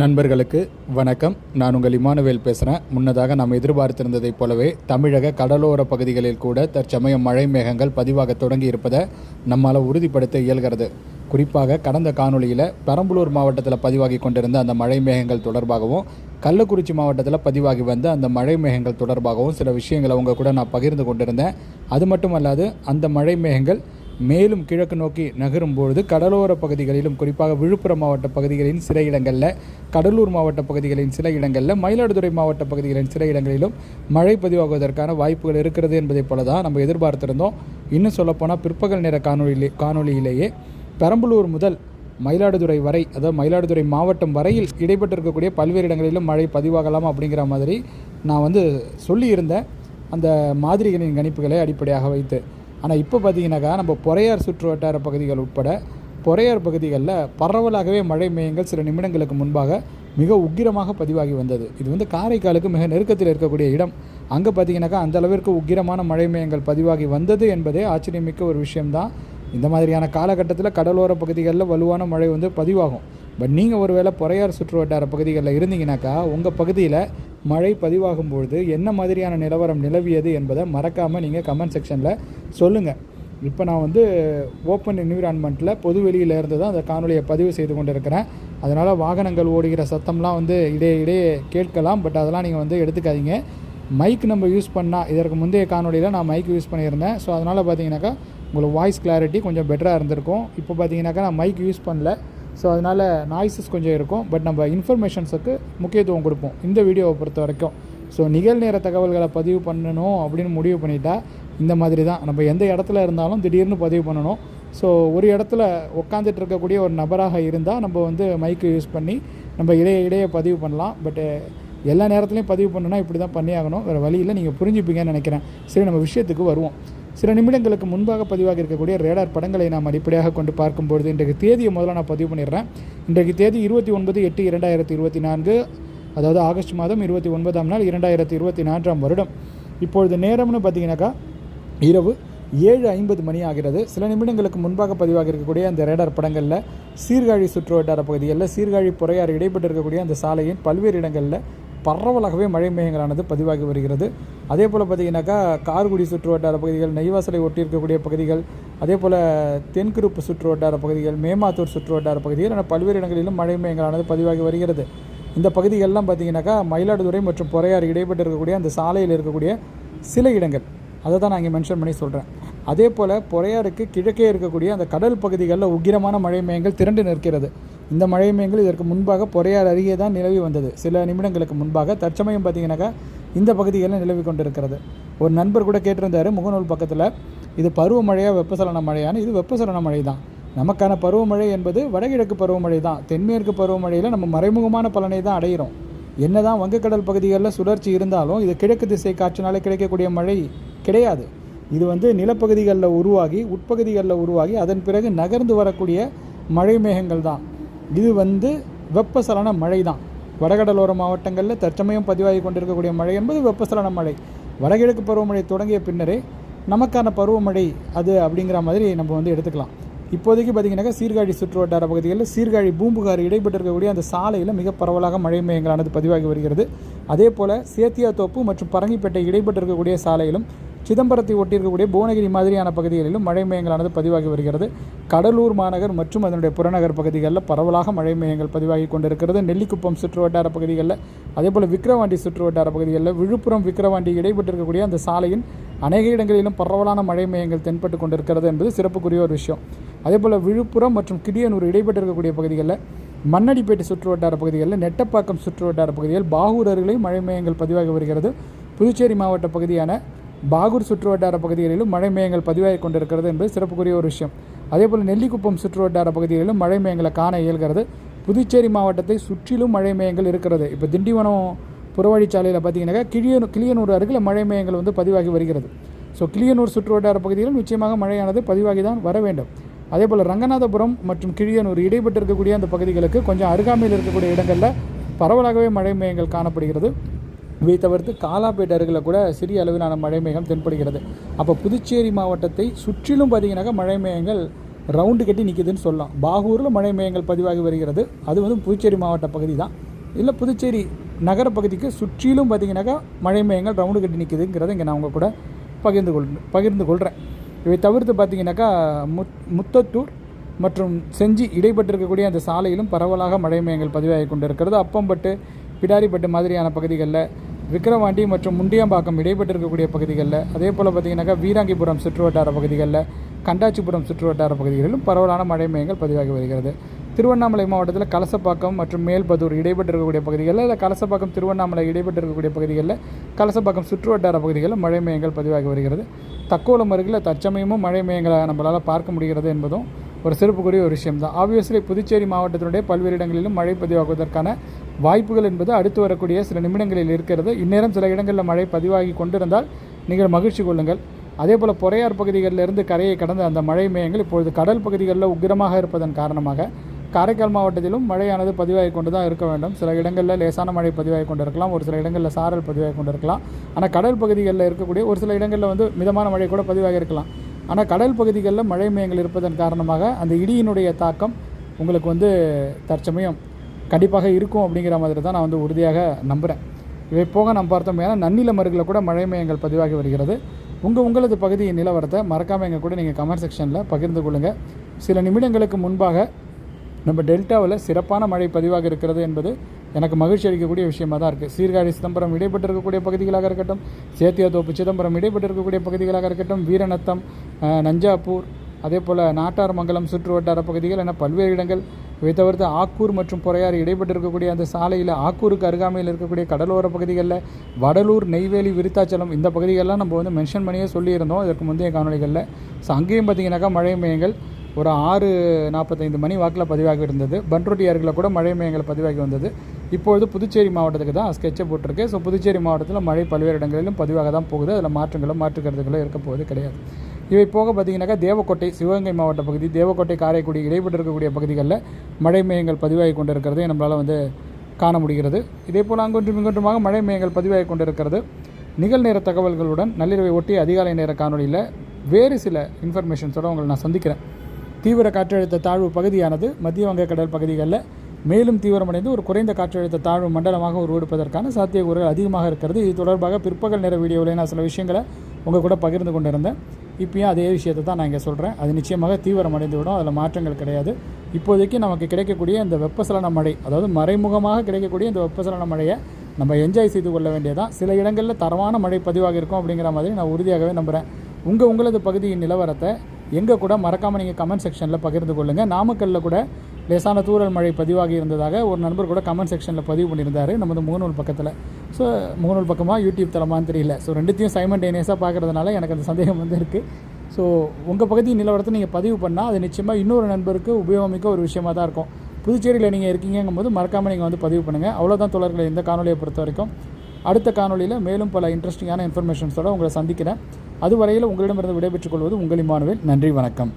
நண்பர்களுக்கு வணக்கம். நான் உங்கள் இமானுவேல் பேசுகிறேன் முன்னதாக நாம் எதிர்பார்த்திருந்ததைப் போலவே தமிழக கடலோர பகுதிகளில் கூட தற்சமயம் மழை மேகங்கள் பதிவாக தொடங்கி இருப்பதை நம்மால் உறுதிப்படுத்த இயல்கிறது. குறிப்பாக கடந்த காணொலியில் பெரம்பலூர் மாவட்டத்தில் பதிவாகி கொண்டிருந்த அந்த மழை மேகங்கள் தொடர்பாகவும் கள்ளக்குறிச்சி மாவட்டத்தில் பதிவாகி வந்த அந்த மழை மேகங்கள் தொடர்பாகவும் சில விஷயங்களை அவங்க கூட நான் பகிர்ந்து கொண்டிருந்தேன். அது மட்டுமல்லாது அந்த மழை மேகங்கள் மேலும் கிழக்கு நோக்கி நகரும் பொழுது கடலோர பகுதிகளிலும் குறிப்பாக விழுப்புரம் மாவட்ட பகுதிகளின் சில இடங்களில் கடலூர் மாவட்ட பகுதிகளின் சில இடங்களில் மயிலாடுதுறை மாவட்ட பகுதிகளின் சில இடங்களிலும் மழை பதிவாகுவதற்கான வாய்ப்புகள் இருக்கிறது என்பதைப் போல தான் நம்ம எதிர்பார்த்திருந்தோம். இன்னும் சொல்லப்போனால் பிற்பகல் நேர காணொலியிலே காணொலியிலேயே பெரம்பலூர் முதல் மயிலாடுதுறை வரை அதாவது மயிலாடுதுறை மாவட்டம் வரையில் இடைப்பட்டிருக்கக்கூடிய பல்வேறு இடங்களிலும் மழை பதிவாகலாம் அப்படிங்கிற மாதிரி நான் வந்து சொல்லியிருந்தேன். அந்த மாதிரிகளின் கணிப்புகளை அடிப்படையாக வைத்து ஆனால் இப்போ பார்த்தீங்கன்னாக்கா நம்ம பொறையார் சுற்று வட்டார பகுதிகள் உட்பட பொறையார் பகுதிகளில் பரவலாகவே மழை மேயங்கள் சில நிமிடங்களுக்கு முன்பாக மிக உக்கிரமாக பதிவாகி வந்தது. இது வந்து காரைக்காலுக்கு மிக நெருக்கத்தில் இருக்கக்கூடிய இடம். அங்கே பார்த்தீங்கன்னாக்கா அந்த அளவிற்கு உக்கிரமான மழை மேயங்கள் பதிவாகி வந்தது என்பதே ஆச்சரியமிக்க ஒரு விஷயம்தான். இந்த மாதிரியான காலகட்டத்தில் கடலோர பகுதிகளில் வலுவான மழை வந்து பதிவாகும். பட் நீங்கள் ஒருவேளை பொறையார் சுற்று வட்டார பகுதிகளில் இருந்தீங்கனாக்கா உங்கள் பகுதியில் மழை பதிவாகும் பொழுது என்ன மாதிரியான நிலவரம் நிலவியது என்பதை மறக்காமல் நீங்கள் கமெண்ட் செக்ஷனில் சொல்லுங்கள் இப்போ நான் வந்து ஓப்பன் என்விரான்மெண்ட்டில் பொது வெளியில் இருந்து தான் அந்த காணொலியை பதிவு செய்து கொண்டிருக்கிறேன். அதனால் வாகனங்கள் ஓடுகிற சத்தம்லாம் வந்து இடையே இடையே கேட்கலாம். பட் அதெல்லாம் நீங்கள் வந்து எடுத்துக்காதீங்க. மைக் நம்ம யூஸ் பண்ணால் இதற்கு முந்தைய காணொலியில் நான் மைக் யூஸ் பண்ணியிருந்தேன். ஸோ அதனால் பார்த்தீங்கன்னாக்கா உங்களுக்கு வாய்ஸ் கிளாரிட்டி கொஞ்சம் பெட்டராக இருந்திருக்கும். இப்போ பார்த்தீங்கன்னாக்கா நான் மைக் யூஸ் பண்ணல. ஸோ அதனால் நாய்ஸஸ் கொஞ்சம் இருக்கும் பட் நம்ம இன்ஃபர்மேஷன்ஸுக்கு முக்கியத்துவம் கொடுப்போம். இந்த வீடியோவை பொறுத்த வரைக்கும். ஸோ நிகழ்நேர தகவல்களை பதிவு பண்ணணும் அப்படின்னு முடிவு பண்ணிட்டா இந்த மாதிரி தான். நம்ம எந்த இடத்துல இருந்தாலும் திடீர்னு பதிவு பண்ணணும். ஸோ ஒரு இடத்துல உட்காந்துட்டு இருக்கக்கூடிய ஒரு நபராக இருந்தால் நம்ம வந்து மைக்கு யூஸ் பண்ணி நம்ம இடையே இடையே பதிவு பண்ணலாம். பட்டு எல்லா நேரத்துலையும் பதிவு பண்ணுன்னா இப்படி தான் பண்ணியாகணும். வேறு வழியில் நீங்கள் புரிஞ்சுப்பீங்கன்னு நினைக்கிறேன். சரி நம்ம விஷயத்துக்கு வருவோம். சில நிமிடங்களுக்கு முன்பாக பதிவாக இருக்கக்கூடிய ரேடார் படங்களை நாம் அடிப்படையாக கொண்டு பார்க்கும்பொழுது இன்றைக்கு தேதியை முதல்ல நான் பதிவு பண்ணிடுறேன். இன்றைக்கு தேதி இருபத்தி ஒன்பது எட்டு இரண்டாயிரத்தி இருபத்தி நான்கு அதாவது ஆகஸ்ட் மாதம் இருபத்தி ஒன்பதாம் நாள் இரண்டாயிரத்தி இருபத்தி நான்காம் வருடம். இப்பொழுது நேரம்னு பார்த்தீங்கன்னாக்கா இரவு ஏழு ஐம்பது மணி ஆகிறது. சில நிமிடங்களுக்கு முன்பாக பதிவாக இருக்கக்கூடிய அந்த ரேடார் படங்களில் சீர்காழி சுற்று வட்டார பகுதிகளில் சீர்காழி புறையார் இடைப்பட்டு இருக்கக்கூடிய அந்த சாலையின் பல்வேறு இடங்களில் பரவலாகவே மழை மேகங்களானது பதிவாகி வருகிறது. அதே போல் பார்த்தீங்கன்னாக்கா கார்குடி சுற்று வட்டார பகுதிகள் நெய்வாசலை ஒட்டி இருக்கக்கூடிய பகுதிகள் அதே போல் தென்கிருப்பு சுற்று வட்டார பகுதிகள் மேமாத்தூர் சுற்று வட்டார பகுதிகள் என பல்வேறு இடங்களிலும் மழை மேகங்களானது பதிவாகி வருகிறது. இந்த பகுதிகளெலாம் பார்த்தீங்கன்னாக்கா மயிலாடுதுறை மற்றும் பொறையாறு இடைப்பட்டு இருக்கக்கூடிய அந்த சாலையில் இருக்கக்கூடிய சில இடங்கள். அதை தான் நான் இங்கே மென்ஷன் பண்ணி சொல்கிறேன் அதே போல் பொறையாருக்கு கிழக்கே இருக்கக்கூடிய அந்த கடல் பகுதிகளில் உக்கிரமான மழை மேகங்கள் திரண்டு நிற்கிறது. இந்த மழை மேகங்கள் இதற்கு முன்பாக பொறையார் அருகே தான் நிலவி வந்தது. சில நிமிடங்களுக்கு முன்பாக தற்சமயம் பார்த்தீங்கன்னாக்கா இந்த பகுதிகளில் நிலவி கொண்டிருக்கிறது. ஒரு நண்பர் கூட கேட்டிருந்தார் முகநூல் பக்கத்தில் இது பருவமழையா வெப்பசலன மழையான்னு? இது வெப்பசலன மழை தான் நமக்கான பருவமழை என்பது வடகிழக்கு பருவமழை தான் தென்மேற்கு பருவமழையில் நம்ம மறைமுகமான பலனை தான் அடைகிறோம் என்னதான் வங்கக்கடல் பகுதிகளில் சுழற்சி இருந்தாலும் இது கிழக்கு திசை காற்றினாலே கிடைக்கக்கூடிய மழை கிடையாது. இது வந்து நிலப்பகுதிகளில் உருவாகி உட்பகுதிகளில் உருவாகி அதன் பிறகு நகர்ந்து வரக்கூடிய மழை மேகங்கள் தான் இது வந்து வெப்பசலன மழை தான் வடகடலோர மாவட்டங்களில் தற்சமயம் பதிவாகி கொண்டிருக்கக்கூடிய மழை என்பது வெப்பசலன மழை. வடகிழக்கு பருவமழை தொடங்கிய பின்னரே நமக்கான பருவமழை அது அப்படிங்கிற மாதிரி நம்ம வந்து எடுத்துக்கலாம். இப்போதைக்கு பார்த்தீங்கன்னாக்கா சீர்காழி சுற்று வட்டார பகுதிகளில் சீர்காழி பூம்புகார் இடைப்பட்டு இருக்கக்கூடிய அந்த சாலையில் மிக பரவலாக மழை மையங்களானது பதிவாகி வருகிறது. அதே போல் சேத்தியாத்தோப்பு மற்றும் பரங்கிப்பேட்டை இடைப்பட்டு இருக்கக்கூடிய சாலையிலும் சிதம்பரத்தை ஒட்டியிருக்கக்கூடிய புவனகிரி மாதிரியான பகுதிகளிலும் மழை மேகங்களானது பதிவாகி வருகிறது. கடலூர் மாநகர் மற்றும் அதனுடைய புறநகர் பகுதிகளில் பரவலாக மழை மேகங்கள் பதிவாகி கொண்டிருக்கிறது. நெல்லிக்குப்பம் சுற்றுவட்டார பகுதிகளில் அதே போல் விக்கிரவாண்டி சுற்றுவட்டார பகுதிகளில் விழுப்புரம் விக்கிரவாண்டி இடைப்பட்டிருக்கக்கூடிய அந்த சாலையின் அநேக இடங்களிலும் பரவலான மழை மேகங்கள் தென்பட்டு கொண்டிருக்கிறது என்பது சிறப்புக்குரிய ஒரு விஷயம். அதேபோல் விழுப்புரம் மற்றும் கிடியனூர் இடைப்பட்டிருக்கக்கூடிய பகுதிகளில் மண்ணடிப்பேட்டை சுற்றுவட்டார பகுதிகளில் நெட்டப்பாக்கம் சுற்றுவட்டார பகுதிகள் பாகூர் அருகிலையும் மழை மேகங்கள் பதிவாகி வருகிறது. புதுச்சேரி மாவட்ட பகுதியான பாகூர் சுற்று வட்டார பகுதிகளிலும் மழை மேகங்கள் பதிவாகி கொண்டிருக்கிறது என்பது சிறப்புக்குரிய ஒரு விஷயம். அதேபோல் நெல்லிக்குப்பம் சுற்று வட்டார பகுதிகளிலும் மழை மேகங்களை காண இயல்கிறது. புதுச்சேரி மாவட்டத்தை சுற்றிலும் மழை மேகங்கள் இருக்கிறது. இப்போ திண்டிவனம் புறவழிச்சாலையில் பார்த்தீங்கன்னாக்கா கிளியனூர் கிளியனூர் அருகில் மழை மேகங்கள் வந்து பதிவாகி வருகிறது. ஸோ கிளியனூர் சுற்று வட்டார பகுதிகளில் நிச்சயமாக மழையானது பதிவாகி தான் வர வேண்டும். அதே போல் ரங்கநாதபுரம் மற்றும் கிழியனூர் இடைப்பட்டு இருக்கக்கூடிய அந்த பகுதிகளுக்கு கொஞ்சம் அருகாமையில் இருக்கக்கூடிய இடங்களில் பரவலாகவே மழை மேகங்கள் காணப்படுகிறது. இவை தவிர்த்து காலாப்பேட் அருகில் கூட சிறிய அளவிலான மழை மேகம் தென்படுகிறது. அப்போ புதுச்சேரி மாவட்டத்தை சுற்றிலும் பார்த்தீங்கன்னாக்கா மழை மேகங்கள் ரவுண்டு கட்டி நிற்கிதுன்னு சொல்லலாம். பாகூரில் மழை மேகங்கள் பதிவாகி வருகிறது. அது வந்து புதுச்சேரி மாவட்ட பகுதி தான் இல்லை புதுச்சேரி நகர பகுதிக்கு சுற்றிலும் பார்த்தீங்கன்னாக்கா மழை மேகங்கள் ரவுண்டு கட்டி நிற்கிதுங்கிறத இங்கே நான் உங்கள் கூட பகிர்ந்து கொள் பகிர்ந்து கொள்கிறேன் இவை தவிர்த்து பார்த்தீங்கன்னாக்கா முத் முத்தத்தூர் மற்றும் செஞ்சி இடைப்பட்டிருக்கக்கூடிய அந்த சாலையிலும் பரவலாக மழை மேகங்கள் பதிவாகி கொண்டிருக்கிறது. அப்பம்பட்டு பிடாரிப்பட்டு மாதிரியான பகுதிகளில் விக்கிரவாண்டி மற்றும் முண்டியம்பாக்கம் இடைப்பட்டிருக்கக்கூடிய பகுதிகளில் அதே போல் பார்த்திங்கனாக்கா வீராங்கிபுரம் சுற்றுவட்டார பகுதிகளில் கண்டாச்சிபுரம் சுற்றுவட்டார பகுதிகளிலும் பரவலான மழை மேகங்கள் பதிவாகி வருகிறது. திருவண்ணாமலை மாவட்டத்தில் கலசப்பாக்கம் மற்றும் மேல்பதூர் இடைப்பட்டிருக்கக்கூடிய பகுதிகளில் இல்லை கலசப்பாக்கம் திருவண்ணாமலை இடைப்பட்டிருக்கக்கூடிய பகுதிகளில் கலசப்பாக்கம் சுற்றுவட்டார பகுதிகளில் மழை மேகங்கள் பதிவாகி வருகிறது. தக்கோலம் அருகில் தற்சமயமும் மழை மேகங்களை நம்மளால் பார்க்க முடிகிறது என்பதும் ஒரு சிறப்புக்குரிய ஒரு விஷயம் தான் ஆப்வியஸ்லி புதுச்சேரி மாவட்டத்தினுடைய பல்வேறு இடங்களிலும் மழை பதிவாகுவதற்கான வாய்ப்புகள் என்பது அடுத்து வரக்கூடிய சில நிமிடங்களில் இருக்கிறது. இந்நேரம் சில இடங்களில் மழை பதிவாகி கொண்டிருந்தால் நீங்கள் மகிழ்ச்சி கொள்ளுங்கள். அதே போல் பொறையார் பகுதிகளிலிருந்து கரையை கடந்த அந்த மழை மேயங்கள் இப்பொழுது கடல் பகுதிகளில் உக்கிரமாக இருப்பதன் காரணமாக காரைக்கால் மாவட்டத்திலும் மழையானது பதிவாகி கொண்டு தான் இருக்க வேண்டும். சில இடங்களில் லேசான மழை பதிவாகி கொண்டு இருக்கலாம் ஒரு சில இடங்களில் சாரல் பதிவாகி கொண்டு இருக்கலாம் ஆனால் கடல் பகுதிகளில் இருக்கக்கூடிய ஒரு சில இடங்களில் வந்து மிதமான மழை கூட பதிவாகி இருக்கலாம். ஆனால் கடல் பகுதிகளில் மழை மேயங்கள் இருப்பதன் காரணமாக அந்த இடியினுடைய தாக்கம் உங்களுக்கு வந்து தற்சமயம் கண்டிப்பாக இருக்கும் அப்படிங்கிற மாதிரி தான் நான் வந்து உறுதியாக நம்புகிறேன் இவை போக நம்ம பார்த்தோம் ஏன்னா நன்னில மருகில் கூட மழை மையங்கள் பதிவாகி வருகிறது. உங்கள் உங்களது பகுதியின் நிலவரத்தை மறக்காமல் எங்கள் கூட நீங்கள் கமெண்ட் செக்ஷனில் பகிர்ந்து கொள்ளுங்கள் சில நிமிடங்களுக்கு முன்பாக நம்ம டெல்டாவில் சிறப்பான மழை பதிவாக இருக்கிறது என்பது எனக்கு மகிழ்ச்சி அளிக்கக்கூடிய விஷயமாக தான் இருக்குது சீர்காழி சிதம்பரம் இடைப்பட்டிருக்கக்கூடிய பகுதிகளாக இருக்கட்டும் சேத்தியாத்தோப்பு சிதம்பரம் இடைப்பட்டிருக்கக்கூடிய பகுதிகளாக இருக்கட்டும் வீரநத்தம் நஞ்சாப்பூர் அதே போல் நாட்டார் மங்கலம் சுற்று வட்டார பகுதிகள் என பல்வேறு இடங்கள் இவை தவிர்த்து ஆக்கூர் மற்றும் பொறையார் இடைப்பட்டிருக்கக்கூடிய அந்த சாலையில் ஆக்கூருக்கு அருகாமையில் இருக்கக்கூடிய கடலோர பகுதிகளில் வடலூர் நெய்வேலி விருத்தாச்சலம் இந்த பகுதிகளெலாம் நம்ம வந்து மென்ஷன் பண்ணியே சொல்லியிருந்தோம். இதற்கு முந்தைய காணொலிகளில் ஸோ அங்கேயும் பார்த்தீங்கன்னாக்கா மழை மையங்கள் ஒரு ஆறு நாற்பத்தைந்து மணி வாக்கில் பதிவாகி இருந்தது. பன்ருட்டி அருகில் கூட மழை மையங்கள் பதிவாகி வந்தது. இப்பொழுது புதுச்சேரி மாவட்டத்துக்கு தான் ஸ்கெட்சை போட்டிருக்கு. ஸோ புதுச்சேரி மாவட்டத்தில் மழை பல்வேறு இடங்களிலும் பதிவாக தான் போகுது. அதில் மாற்றங்களும் மாற்று கருத்துக்களும் இருக்க போகுது கிடையாது. இவை போக பார்த்தீங்கன்னாக்கா தேவக்கோட்டை சிவகங்கை மாவட்ட பகுதி தேவக்கோட்டை காரைக்குடி இடைப்பட்டு இருக்கக்கூடிய பகுதிகளில் மழை மேகங்கள் பதிவாகி கொண்டிருக்கிறதை நம்மளால் வந்து காண முடிகிறது. இதே போல் அங்கொன்றும் இங்கொன்றுமாக மழை மேகங்கள் பதிவாகி கொண்டிருக்கிறது. நிகழ்நேர தகவல்களுடன் நள்ளிரவை ஒட்டி அதிகாலை நேர காணொலியில் வேறு சில இன்ஃபர்மேஷன்ஸோட உங்களை நான் சந்திக்கிறேன். தீவிர காற்றழுத்த தாழ்வு பகுதியானது மத்திய வங்கக்கடல் பகுதிகளில் மேலும் தீவிரமடைந்து ஒரு குறைந்த காற்றழுத்த தாழ்வு மண்டலமாக உருவெடுப்பதற்கான சாத்தியக்கூறுகள் அதிகமாக இருக்கிறது. இது தொடர்பாக பிற்பகல் நேர வீடியோவில் நான் சில விஷயங்களை உங்கள் கூட பகிர்ந்து கொண்டிருந்தேன். இப்பயும் அதே விஷயத்தை தான் நான் இங்கே சொல்கிறேன் அது நிச்சயமாக தீவிரமடைந்து விடும் அதில் மாற்றங்கள் கிடையாது. இப்போதைக்கு நமக்கு கிடைக்கக்கூடிய இந்த வெப்பசலன மழை அதாவது மறைமுகமாக கிடைக்கக்கூடிய இந்த வெப்பசலன மழையை நம்ம என்ஜாய் செய்து கொள்ள வேண்டியதான் சில இடங்களில் தரமான மழை பதிவாக இருக்கும் அப்படிங்கிற மாதிரி நான் உறுதியாகவே நம்புகிறேன் உங்கள் உங்களது பகுதியின் நிலவரத்தை எங்கள் கூட மறக்காமல் நீங்கள் கமெண்ட் செக்ஷனில் பகிர்ந்து கொள்ளுங்கள் நாமக்கல்லில் கூட லேசான தூரல் மழை பதிவாகி இருந்ததாக ஒரு நண்பர் கூட கமெண்ட் செக்ஷனில் பதிவு பண்ணியிருந்தார். நமது முகநூல் பக்கத்தில். ஸோ முகநூல் பக்கமாக யூடியூப் தளமான்னு தெரியல. ஸோ ரெண்டுத்தையும் சைமண்டேனியஸாக பார்க்குறதுனால எனக்கு அந்த சந்தேகம் வந்து இருக்குது ஸோ உங்கள் பகுதி நிலவரத்தை நீங்கள் பதிவு பண்ணால் அது நிச்சயமாக இன்னொரு நண்பருக்கு உபயோகமிக்க ஒரு விஷயமாக தான் இருக்கும். புதுச்சேரியில் நீங்கள் இருக்கீங்கும்போது மறக்காமல் நீங்கள் வந்து பதிவு பண்ணுங்கள் அவ்வளோதான் தோழர்களை இந்த காணொலியை பொறுத்த வரைக்கும். அடுத்த காணொலியில் மேலும் பல இன்ட்ரெஸ்டிங்கான இன்ஃபர்மேஷன்ஸோடு உங்களை சந்திக்கிறேன். அதுவரையில் உங்களிடமிருந்து விடைபெற்றுக் கொள்வது உங்கள் இமானுவேல். நன்றி வணக்கம்.